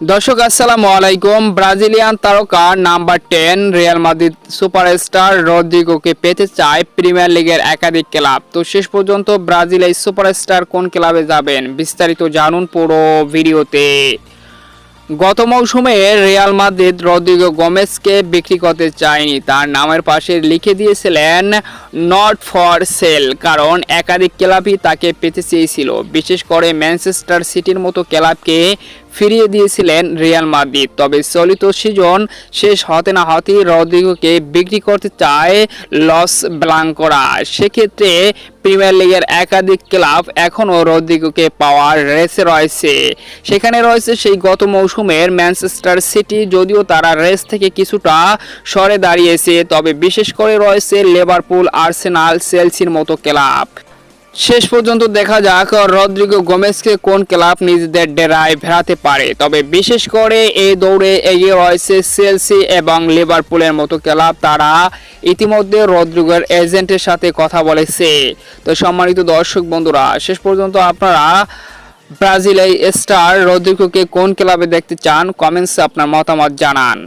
দর্শক, আসসালামু আলাইকুম। ব্রাজিলিয়ান তারকা number ten Real Madrid superstar রদ্রিগোকে পেতে চায় প্রিমিয়ার লিগের একাধিক ক্লাব। তো শেষ পর্যন্ত ব্রাজিল এই সুপারস্টার কোন ক্লাবে যাবেন? বিস্তারিত জানুন পুরো ভিডিওতে। গত মৌসুমে রিয়াল মাদ্রিদ রদ্রিগো গোমেজকে বিক্রি করতে চায়নি। তার নামের পাশে লিখে দিয়েছিলেন নট ফর সেল কারণ একাধিক ক্লাবই তাকে পেতে চেয়েছিল। বিশেষ করে ম্যানচেস্টার সিটির মতো ক্লাবকে ফিরিয়ে দিয়েছিলেন রিয়াল মাদ্রিদ। তবে চলিত সিজন শেষ হতে না হতেই রদ্রিগোকে বিক্রি করতে চায় লস ব্লাঙ্কোরা। সেক্ষেত্রে প্রিমিয়ার লিগের একাধিক ক্লাব এখনও রদ্রিগোকে পাওয়ার রেসে রয়েছে। সেখানে রয়েছে সেই গত মৌসুমের ম্যানচেস্টার সিটি, যদিও তারা রেস থেকে কিছুটা সরে দাঁড়িয়েছে, তবে বিশেষ করে রয়েছে লিভারপুল, আর্সেনাল সেলসির মতো ক্লাব। শেষ পর্যন্ত দেখা যাক রদ্রিগো গোমেজকে কোন ক্লাব নিজেদের ডেরায় ফেরাতে পারে। তবে বিশেষ করে এই দৌড়ে এগিয়ে রয়েছে চেলসি এবং লিভারপুলের মতো ক্লাব। তারা ইতিমধ্যে রদ্রিগোর এজেন্টের সাথে কথা বলেছে। তো সম্মানিত দর্শক বন্ধুরা, শেষ পর্যন্ত আপনারা ব্রাজিল এই স্টার রদ্রিগোকে কোন ক্লাবে দেখতে চান, কমেন্টসে আপনার মতামত জানান।